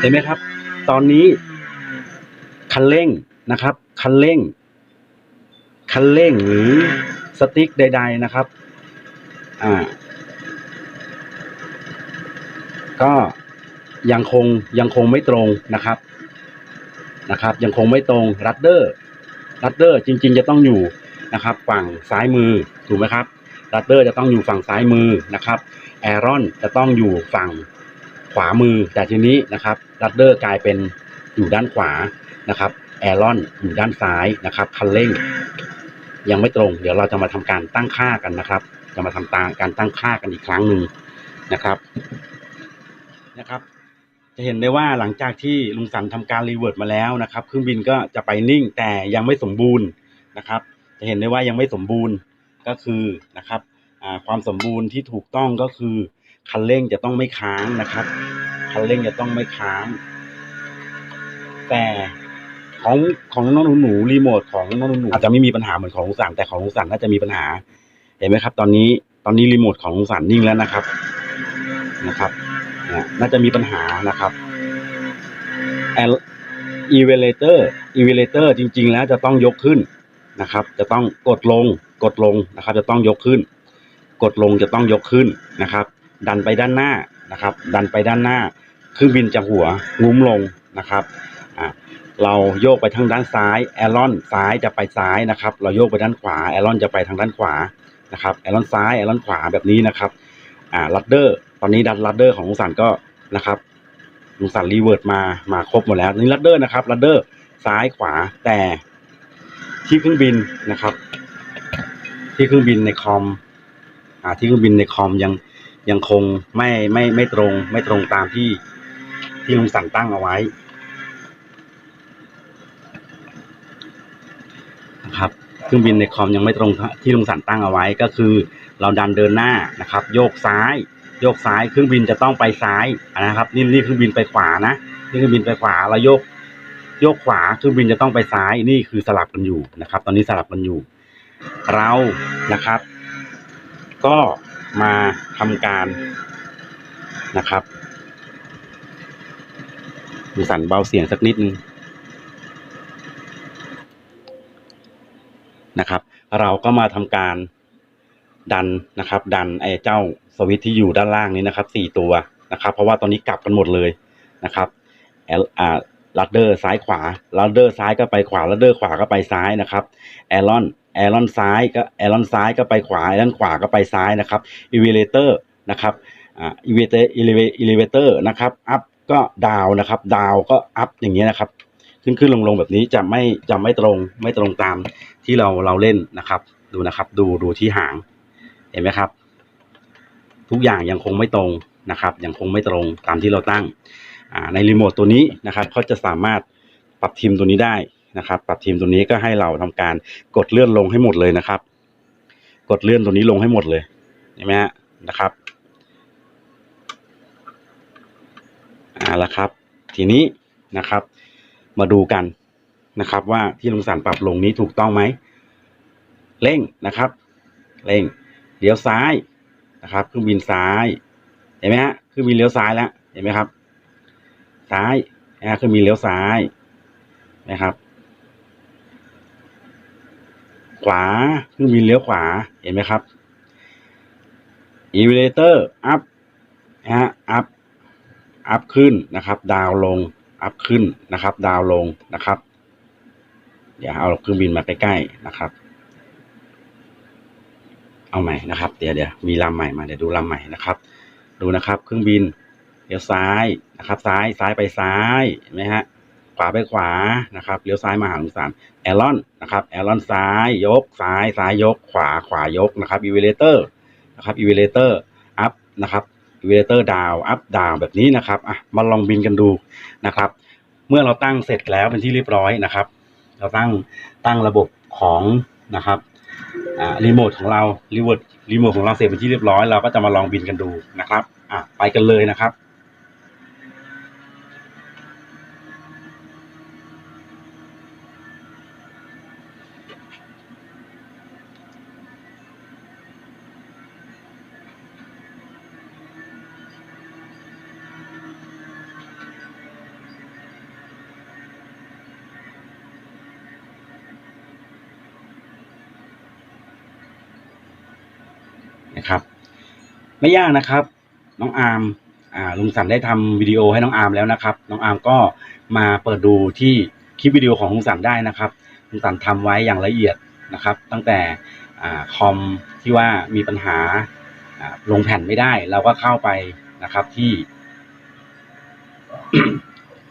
เห็นไหมครับ ตอนนี้คันเร่งนะครับ คันเร่ง คันเร่งหรือสติ๊กใด ๆนะครับ อ่า ก็ยังคงยังคงไม่ตรงนะครับนะครับ ยังคงไม่ตรงรัดเดอร์รัดเดอร์จริง ๆ จะต้องอยู่นะครับ ฝั่งซ้ายมือถูกไหมครับรัดเดอร์จะต้องอยู่ฝั่งซ้ายมือนะครับแอรอนจะต้องอยู่ฝั่ง ขวามือ แต่ทีนี้นะครับรัดเดอร์กลายเป็นอยู่ด้านขวานะครับแอรอนอยู่ด้านซ้ายนะครับคันเร่ง ยังไม่ตรง เดี๋ยวเราจะมาทำการตั้งค่ากันนะครับ จะมาทำตางการตั้งค่ากันอีกครั้งหนึ่งนะครับนะครับ จะเห็นได้ว่าหลังจากที่ลุงสันทำการรีเวิร์ดมาแล้วนะครับ เครื่องบินก็จะไปนิ่งแต่ยังไม่สมบูรณ์นะครับ จะเห็นได้ว่ายังไม่สมบูรณ์ก็คือนะครับความสมบูรณ์ที่ถูกต้องก็คือ คันเร่งจะต้องไม่ค้างนะครับ คันเร่งจะต้องไม่ค้าง แต่ของของน้องหนูรีโมทของน้องหนูอาจจะไม่มีปัญหาเหมือนของลุงสันแต่ของลุงสันน่าจะมีปัญหา เห็นไหมครับ ตอนนี้ตอนนี้รีโมทของลุงสันนิ่งแล้วนะครับนะครับน่าจะมีปัญหานะครับ e v a l u a t o r e v a l u a t o r จริง ๆ แล้วจะต้องยกขึ้นนะครับ จะต้องกดลงกดลงนะครับ จะต้องยกขึ้น กดลงจะต้องยกขึ้นนะครับ ดันไปด้านหน้านะครับ ดันไปด้านหน้าเครื่องบินจะหัวงุ้มลงนะครับเราโยกไปทางด้านซ้ายแอรอนซ้ายจะไปซ้ายนะครับ เราโยกไปด้านขวาแอรอนจะไปทางด้านขวานะครับแอรอนซ้ายแอรอนขวาแบบนี้นะครับอ่าลัดเดอร์ตอนนี้ดันลัดเดอร์ของลุงสันก็นะครับลุงสันรีเวิร์ดมามาครบหมดแล้วนี่ลัดเดอร์นะครับลัดเดอร์ซ้ายขวาแต่ที่เครื่องบินนะครับ ที่เครื่องบินในคอมอ่าที่เครื่องบินในคอมยัง ยังคงไม่ไม่ไม่ตรงไม่ตรงตามที่ที่ลุงสันตั้งเอาไว้นะครับเครื่องบินในคอมยังไม่ตรงที่ลุงสันตั้งเอาไว้ก็คือ เราดันเดินหน้านะครับ โยกซ้าย โยกซ้ายเครื่องบินจะต้องไปซ้ายนะครับนี่นี่เครื่องบินไปขวานะนี่เครื่องบินไปขวาเราโยกโยกขวาเครื่องบินจะต้องไปซ้ายนี่คือสลับกันอยู่นะครับ ตอนนี้สลับกันอยู่ เรานะครับ ก็ มาทำการนะครับดูสั่นเบาเสียงสักนิดนึงนะครับ เราก็มาทำการดันนะครับ ดันไอ้เจ้าสวิตที่อยู่ด้านล่างนี้นะครับสี่ตัวนะครับ เพราะว่าตอนนี้กลับกันหมดเลยนะครับแอลอาลัดเดอร์ซ้ายขวาลัดเดอร์ซ้ายก็ไปขวาลัดเดอร์ขวาก็ไปซ้ายนะครับแอรอน แอรอนซ้ายก็แอรอนซ้ายก็ไปขวาแอรอนขวาก็ไปซ้ายนะครับอีเวเลเตอร์นะครับอ่าอีเวเตอร์อีเลเวอีเลเวเตอร์นะครับอัพก็ดาวนะครับ ดาวก็อัพอย่างเงี้ยนะครับ ขึ้นขึ้นลงลงแบบนี้จะไม่จะไม่ตรงไม่ตรงตามที่เราเราเล่นนะครับ ดูนะครับดูดูที่หางเห็นไหมครับ ทุกอย่างยังคงไม่ตรงนะครับ ยังคงไม่ตรงตามที่เราตั้งอ่าในรีโมทตัวนี้นะครับเขาจะสามารถปรับทีมตัวนี้ได้ นะครับปรับทีมตัวนี้ก็ให้เราทำการกดเลื่อนลงให้หมดเลยนะครับ กดเลื่อนตัวนี้ลงให้หมดเลยเห็นไหมฮะนะครับอ่าละครับ ทีนี้นะครับ มาดูกันนะครับ ว่าที่ลุงสันปรับลงนี้ถูกต้องไหมเร่งนะครับ เร่งเลี้ยวซ้ายนะครับเครื่องบินซ้ายเห็นไหมฮะเครื่องบินเลี้ยวซ้ายแล้วเห็นไหมครับ ซ้ายนะเครื่องบินเลี้ยวซ้ายนะครับ ขวาเครื่องบินเลี้ยวขวาเห็นไหมครับอีเวเลเตอร์อัพนะฮะอัพอัพขึ้นนะครับ ดาวลงอัพขึ้นนะครับ ดาวลงนะครับ เดี๋ยวเอาเครื่องบินมาใกล้ๆนะครับ เอาใหม่นะครับ เดี๋ยวเดี๋ยวมีลำใหม่มาเดี๋ยวดูลำใหม่นะครับ ดูนะครับ เครื่องบินเลี้ยวซ้ายนะครับ ซ้ายซ้ายไปซ้ายเห็นไหมฮะ ขวาไปขวานะครับเลี้ยวซ้ายมาหาลุงสารแอรอนนะครับแอรอนซ้ายยกซ้ายซ้ายยก ขวาขวายกนะครับอีเวเลเตอร์นะครับอีเวเลเตอร์อัพนะครับอีเวเลเตอร์ดาวอัพดาวแบบนี้นะครับอะมาลองบินกันดูนะครับ เมื่อเราตั้งเสร็จแล้วเป็นที่เรียบร้อยนะครับ เราตั้งตั้งระบบของนะครับอ่ารีโมทของเรารีโมทรีโมทของเราเสร็จเป็นที่เรียบร้อยเราก็จะมาลองบินกันดูนะครับอะไปกันเลยนะครับ นะครับ ไม่ยากนะครับ น้องอาร์มอ่าลุงสันได้ทำวิดีโอให้น้องอาร์มแล้วนะครับ น้องอาร์มก็มาเปิดดูที่คลิปวิดีโอของลุงสันได้นะครับลุงสันทำไว้อย่างละเอียดนะครับ ตั้งแต่อคอมที่ว่ามีปัญหาลงแผ่นไม่ได้ เราก็เข้าไปนะครับที่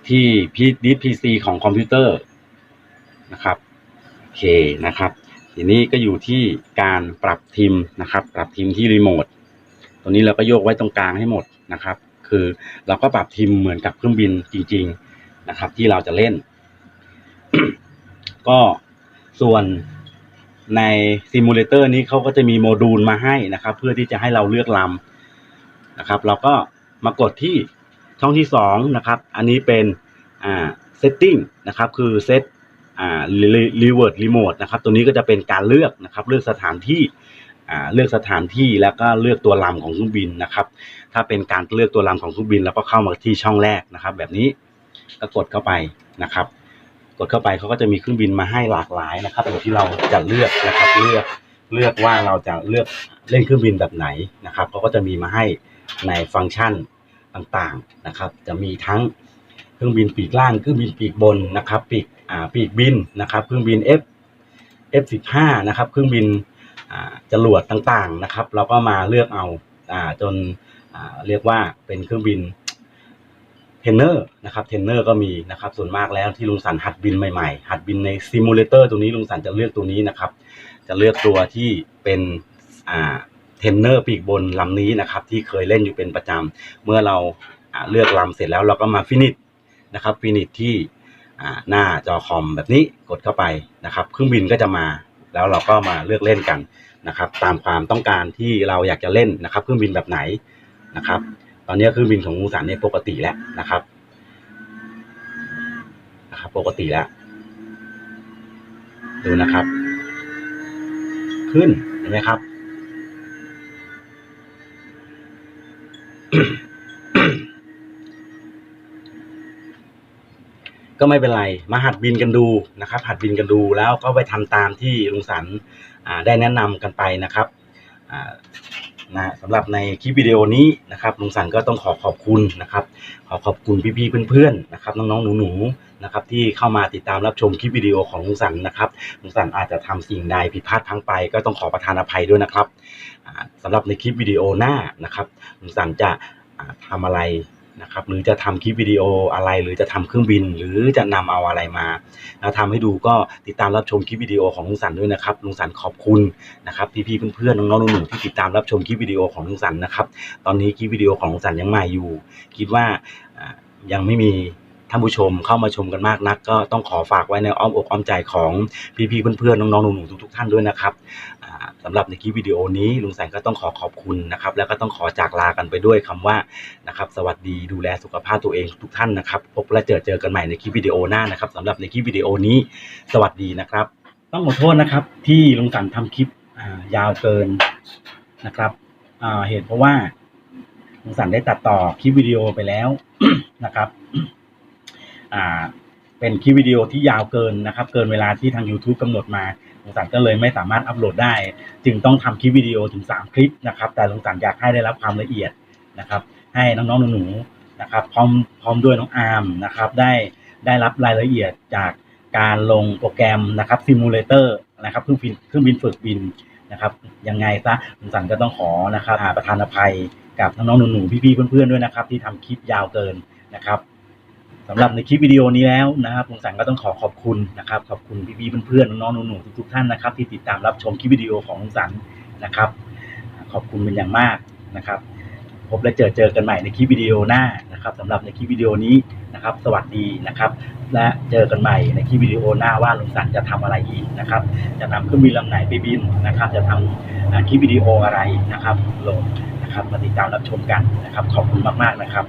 ที่พีดิสพีซีของคอมพิวเตอร์นะครับ โอเคนะครับ ทีนี้ก็อยู่ที่การปรับทิมนะครับ ปรับทิมที่รีโมทตัวนี้เราก็โยกไว้ตรงกลางให้หมดนะครับ คือเราก็ปรับทิมเหมือนกับเครื่องบินจริง ๆนะครับ ที่เราจะเล่น ก็ส่วนในซิมูเลเตอร์นี้เขาก็จะมีโมดูลมาให้นะครับ เพื่อที่จะให้เราเลือกลำนะครับ เราก็มากดที่ช่องที่สองนะครับ อันนี้เป็นอ่า setting นะครับ คือเซต อ่า revert remote นะครับตัวนี้ก็จะเป็นการเลือกนะครับ เลือกสถานที่อ่าเลือกสถานที่แล้วก็เลือกตัวลำของเครื่องบินนะครับ ถ้าเป็นการเลือกตัวลำของเครื่องบิน แล้วก็เข้ามาที่ช่องแรกนะครับ แบบนี้ก็กดเข้าไปนะครับ กดเข้าไปเขาก็จะมีเครื่องบินมาให้หลากหลายนะครับอยู่ที่เราจะเลือกนะครับ เลือกเลือกว่าเราจะเลือกเล่นเครื่องบินแบบไหนนะครับเขาก็จะมีมาให้ในฟังก์ชันต่างๆนะครับ จะมีทั้งเครื่องบินปีกล่างเครื่องบินปีกบนนะครับ ปีก ปีกบินนะครับเครื่องบิน F F15 นะครับเครื่องบินจรวดต่างๆนะครับเราก็มาเลือกเอาอจนเรียกว่าเป็นเครื่องบินเทนเนอร์นะครับเทนเนอร์ก็มีนะครับส่วนมากแล้วที่ลุงสันหัดบินใหม่ๆ หัดบินในซิมูเลเตอร์ตัวนี้ลุงสันจะเลือกตัวนี้นะครับ จะเลือกตัวที่เป็นเทนเนอร์ปีกบนลำนี้นะครับ ที่เคยเล่นอยู่เป็นประจำเมื่อเราเลือกลำเสร็จแล้วเราก็มาฟินิชนะครับฟินิชที่ หน้าจอคอมแบบนี้กดเข้าไปนะครับเครื่องบินก็จะมา แล้วเราก็มาเลือกเล่นกันนะครับ ตามความต้องการที่เราอยากจะเล่นนะครับ เครื่องบินแบบไหนนะครับ ตอนนี้เครื่องบินของมูสันเนี่ยปกติแล้วนะครับนะครับ ปกติแล้วดูนะครับ ขึ้นเห็นไหมครับ ก็ไม่เป็นไร มาหัดบินกันดูนะครับ หัดบินกันดูแล้วก็ไปทำตามที่ลุงสันได้แนะนำกันไปนะครับนะสำหรับในคลิปวิดีโอนี้นะครับลุงสันก็ต้องขอขอบคุณนะครับ ขอขอบคุณพี่ๆเพื่อนๆนะครับน้องๆหนูๆนะครับที่เข้ามาติดตามรับชมคลิปวิดีโอของลุงสันนะครับลุงสันอาจจะทำสิ่งใดผิดพลาดพลังไป ก็ต้องขอประทานอภัยด้วยนะครับอ่าสำหรับในคลิปวิดีโอหน้านะครับลุงสันจะอ่าทำอะไร นะครับหรือจะทำคลิปวิดีโออะไร หรือจะทำเครื่องบิน หรือจะนำเอาอะไรมาแล้วทำให้ดูก็ติดตามรับชมคลิปวิดีโอของลุงสันด้วยนะครับลุงสันขอบคุณนะครับพี่ๆเพื่อนๆน้องๆหนูๆที่ติดตามรับชมคลิปวิดีโอของลุงสันนะครับ ตอนนี้คลิปวิดีโอของลุงสันยังใหม่อยู่ คิดว่ายังไม่มี ท่านผู้ชมเข้ามาชมกันมากนัก ก็ต้องขอฝากไว้ในอ้อมอกอ้อมใจของพี่ๆเพื่อนๆน้องๆหนูๆทุกๆท่านด้วยนะครับอ่าสำหรับในคลิปวิดีโอนี้ลุงสันก็ต้องขอขอบคุณนะครับ แล้วก็ต้องขอจากลากันไปด้วยคำว่านะครับ สวัสดีดูแลสุขภาพตัวเองทุกท่านนะครับ พบและเจอเจอกันใหม่ในคลิปวิดีโอหน้านะครับสำหรับในคลิปวิดีโอนี้สวัสดีนะครับ ต้องขอโทษนะครับ ที่ลุงสันทำคลิปยาวเกินนะครับเหตุเพราะว่าลุงสันได้ตัดต่อคลิปวิดีโอไปแล้วนะครับ อ่าเป็นคลิปวิดีโอที่ยาวเกินนะครับ เกินเวลาที่ทาง YouTube กำหนดมาลุงสันก็เลยไม่สามารถอัปโหลดได้ จึงต้องทำคลิปวิดีโอถึง 3 คลิปนะครับ แต่ลุงสันอยากให้ได้รับความละเอียดนะครับ ให้น้องๆหนูๆนะครับ พร้อมพร้อมด้วยน้องอาร์มนะครับ ได้ได้รับรายละเอียดจากการลงโปรแกรมนะครับซิมูเลเตอร์นะครับเครื่องบินเครื่องบินฝึกบินนะครับ ยังไงซะลุงสันก็ต้องขอนะครับประธานอภัยกับน้องๆหนูๆพี่ๆเพื่อนๆด้วยนะครับ ที่ทำคลิปยาวเกินนะครับ สำหรับในคลิปวิดีโอนี้แล้วนะครับลุงสันก็ต้องขอขอบคุณนะครับ ขอบคุณพี่ๆเพื่อนๆน้องๆหนูๆทุกๆท่านนะครับ ที่ติดตามรับชมคลิปวิดีโอของลุงสันนะครับ ขอบคุณเป็นอย่างมากนะครับ พบและเจอเจอกันใหม่ในคลิปวิดีโอหน้านะครับสำหรับในคลิปวิดีโอนี้นะครับ สวัสดีนะครับ และเจอกันใหม่ในคลิปวิดีโอหน้าว่าลุงสันจะทำอะไรอีกนะครับ จะนำเครื่องบินลำไหนไปบินนะครับ จะทำอ่าคลิปวิดีโออะไรนะครับลงนะครับมาติดตามรับชมกันนะครับ ขอบคุณมากๆนะครับ